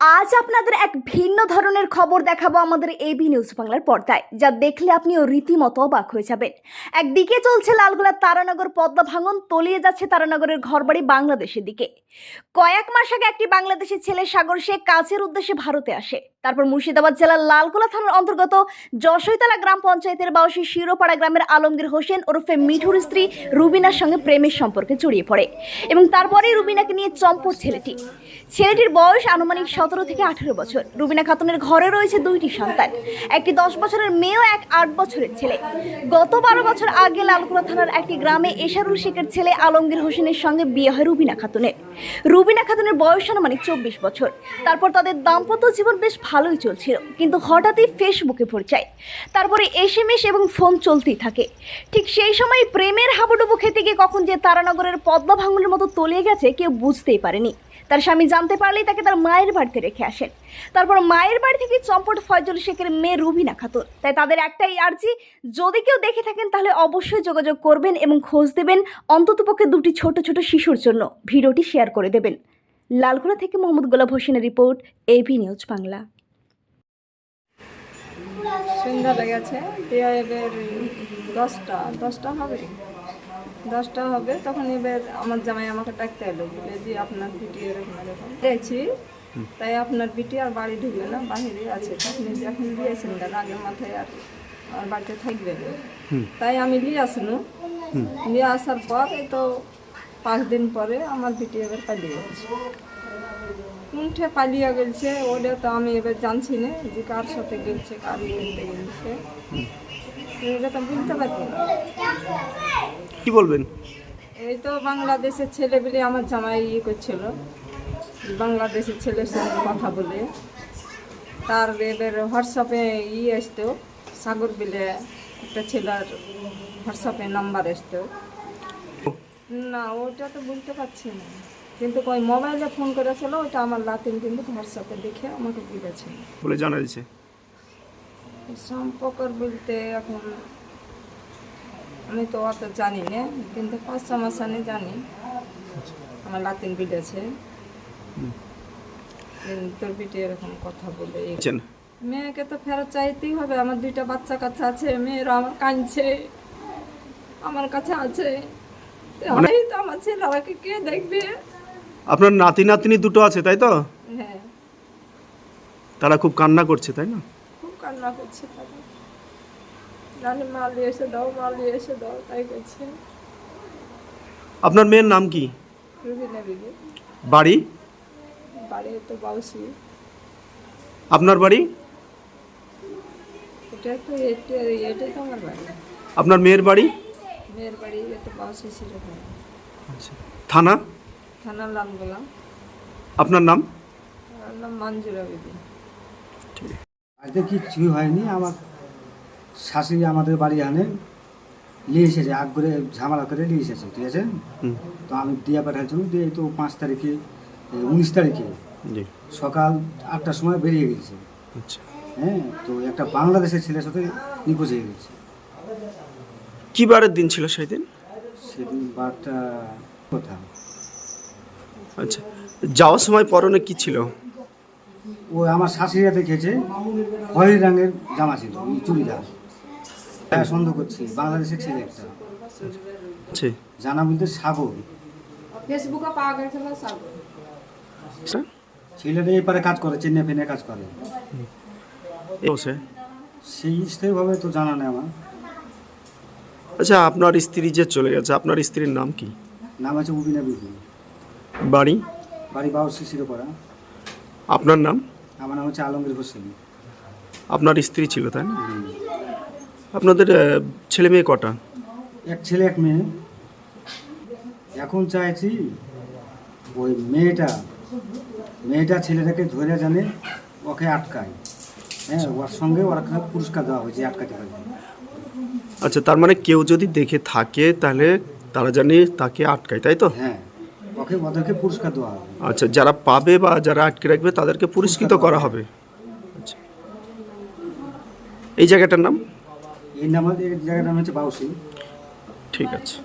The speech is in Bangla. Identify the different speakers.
Speaker 1: আজ আপনাদের এক ভিন্ন ধরনের খবর দেখাবো আমাদের এবি নিউজ বাংলার পর্দায়, যা দেখলে আপনিও রীতিমতো অবাক হয়ে যাবেন। একদিকে চলছে লালগোলা তারানগর পদ্মা ভাঙন, তলিয়ে যাচ্ছে তারানগরের ঘরবাড়ি বাংলাদেশের দিকে। কয়েক মাস আগে একটি বাংলাদেশি ছেলে সাগর সে কাজের উদ্দেশ্যে ভারতে আসে। তারপর মুর্শিদাবাদ জেলার লালগোলা থানার অন্তর্গত যশৈতলা গ্রাম পঞ্চায়েতের বাউসী শিরোপাড়া গ্রামের আলমগীর হোসেন ওরফে মিঠুর স্ত্রী রুবিনার সঙ্গে প্রেমের সম্পর্কে জড়িয়ে পড়ে এবং তারপরেই রুবিনাকে নিয়ে চম্পট ছেলেটি। ছেলেটির বয়স আনুমানিক সতেরো থেকে আঠেরো বছর। রুবিনা খাতুনের ঘরে রয়েছে দুইটি সন্তান। একটি দশ বছরের মেয়ে ও এক আট বছরের ছেলে। গত বারো বছর আগে লালকুড়া থানার একটি গ্রামে এশারুল শেখের ছেলে আলমগীর হোসেনের সঙ্গে বিয়ে হয় রুবিনা খাতুনের। রুবিনা খাতুনের বয়স আনুমানিক চব্বিশ বছর। তারপর তাদের দাম্পত্য জীবন বেশ ভালোই চলছিল, কিন্তু হঠাৎই ফেসবুকে পরিচয়। তারপরে এসএমএস এবং ফোন চলতেই থাকে। ঠিক সেই সময় প্রেমের হাবুডুবু খেতে গিয়ে কখন যে তারানগরের পদ্মা ভাঙনের মতো তলিয়ে গেছে, কেউ বুঝতেই পারেনি। তার স্বামী জানতে পারলেই তাকে তার মায়ের বাড়িতে রেখে আসেন। তারপর মায়ের বাড়ি থেকে চম্পট ফয়জল শেখের মেয়ে রুবিনা খাতুন। তাই তাদের একটাই আর্জি, যদি কেউ দেখে থাকেন তাহলে অবশ্যই যোগাযোগ করবেন এবং খোঁজ দেবেন অন্ততপক্ষে দুটি ছোট ছোট শিশুর জন্য। ভিডিওটি শেয়ার করে দেবেন। লালগোলা থেকে মোহাম্মদ গোলাপ হোসেনের রিপোর্ট এবি নিউজ বাংলা।
Speaker 2: সন্ধ্যা লেগেছে। দশটা দশটা হবে। দশটা হবে তখন এবার আমার জামাই আমাকে ডাকতে এলো বলে যে আপনার বিটি এরকম এরকম। গেছি তাই আপনার বিটি আর বাড়ি ঢুকবে না বাহিরে আছে। আপনি যখন দিয়েছেন দেন আগের মাথায় আর আর বাড়িতে থাকবে না। তাই আমি নিয়ে আসলো নিয়ে আসার পর এই তো পাঁচ দিন পরে আমার বিটি এবার পালিয়ে গেছে। উঠে পালিয়ে গেছে ওটা তো আমি এবার জানছি না যে কার সাথে গেছে কার বলতে গেছে। এটা তো বুঝতে পারব না।
Speaker 3: কি বলবেন?
Speaker 2: এই তো বাংলাদেশের ছেলে বলে আমার জামাই ইয়ে করছিল। বাংলাদেশের ছেলের সঙ্গে কথা বলে। তার এবার হোয়াটসঅ্যাপে ই আসতো সাগর বিলে একটা ছেলের হোয়াটসঅ্যাপে নাম্বার আসতো। না ওটা তো বলতে পারছি না। কিন্তু ওই মোবাইলে ফোন করেছিল ওটা আমার লাতিন কিন্তু হোয়াটসঅ্যাপে দেখে আমাকে দিয়েছে।
Speaker 3: বলে জানা যাচ্ছে
Speaker 2: সম্পর্ক বলতে এখন আমি তো অত জানি না কিন্তু পাঁচ ছ মাস আনে জানি। আমার লাতিন বিট আছে। তোর বিটে এরকম কথা বলে। মেয়েকে তো ফেরত চাইতেই হবে। আমার দুইটা বাচ্চা কাছে আছে মেয়েরা আমার কাঁদছে আমার কাছে আছে।
Speaker 3: মানে-
Speaker 2: তো আমার ছেলেরাকে কে দেখবে?
Speaker 3: আপনার নাতি নাতনি দুটো আছে তাই তো?
Speaker 2: হ্যাঁ।
Speaker 3: তারা খুব কান্না করছে তাই না?
Speaker 2: খুব কান্না করছে তারা। জানি মাল এসে দাও মাল এসে দাও তাই করছে
Speaker 3: আপনার মেয়ের নাম কি?
Speaker 2: রুবিনা বিবি।
Speaker 3: বাড়ি?
Speaker 2: বাড়ি তো বাউসি।
Speaker 3: আপনার বাড়ি?
Speaker 2: এটা তো এটা এটাই তো আমার বাড়ি।
Speaker 3: আপনার মেয়ের বাড়ি?
Speaker 2: মেয়ের বাড়ি তো বাউসি সেরকম
Speaker 3: থানা?
Speaker 2: থানা লালগোলা।
Speaker 3: আপনার নাম?
Speaker 2: আমার নাম মঞ্জুরা বিবি।
Speaker 4: আজকে কিছুই হয়নি আমার শাশুড়ি আমাদের বাড়ি আনে নিয়ে এসেছে আগ করে ঝামেলা করে নিয়ে এসেছে ঠিক আছে? তো আমি দিয়ে পাঠাচ্ছিলাম দিয়ে এই তো পাঁচ তারিখে উনিশ তারিখে সকাল আটটার সময় বেরিয়ে গেছে।
Speaker 3: আচ্ছা।
Speaker 4: হ্যাঁ তো একটা বাংলাদেশের ছেলের সাথে নিখোঁজ হয়ে গেছে।
Speaker 3: কি বারের দিন ছিল সেই দিন
Speaker 4: সেদিন বারটা কথা।
Speaker 3: আচ্ছা যাওয়ার সময় পরনে কি ছিল?
Speaker 4: ও আমার শাশুড়িরা দেখেছে খয়েরি রঙের জামা ছিল চুড়িদার। হ্যাঁ সন্দেহ করছি বাংলাদেশের ছেলে একটা।
Speaker 3: আচ্ছা
Speaker 4: জানা বলতে সাগর।
Speaker 2: ফেসবুকে পাওয়া গেছিল সাগর?
Speaker 3: আচ্ছা
Speaker 4: ছেলেটা এই কাজ করে চেন্নাই ফেনে কাজ করে।
Speaker 3: বসে
Speaker 4: সেই স্থায়ীভাবে তো জানা নেই আমার।
Speaker 3: আচ্ছা আপনার স্ত্রী যে চলে গেছে আপনার স্ত্রীর নাম কি?
Speaker 4: নাম আছে উবিনা বিবি।
Speaker 3: বাড়ি?
Speaker 4: বাড়ি বাবু শিশির পড়া
Speaker 3: আপনার নাম?
Speaker 4: আমার নাম হচ্ছে আলমগীর হোসেন।
Speaker 3: আপনার স্ত্রী ছিল তাই না? আপনাদের ছেলে মেয়ে কটা?
Speaker 4: এক ছেলে এক মেয়ে। এখন চাইছি ওই মেয়েটা মেয়েটা ছেলেটাকে ধরে জানে ওকে আটকায়। হ্যাঁ ওর সঙ্গে ওর একটা পুরস্কার দেওয়া হয়েছে আটকাতে পারবে
Speaker 3: আচ্ছা তার মানে কেউ যদি দেখে থাকে তাহলে তারা জানি তাকে আটকায় তাই তো?
Speaker 4: হ্যাঁ ওকে ওদেরকে পুরস্কার দেওয়া হবে।
Speaker 3: আচ্ছা যারা পাবে বা যারা আটকে রাখবে তাদেরকে পুরস্কৃত করা হবে। আচ্ছা। এই জায়গাটার নাম?
Speaker 4: এই নাম এই জায়গাটার নাম হচ্ছে বাউসি।
Speaker 3: ঠিক আছে।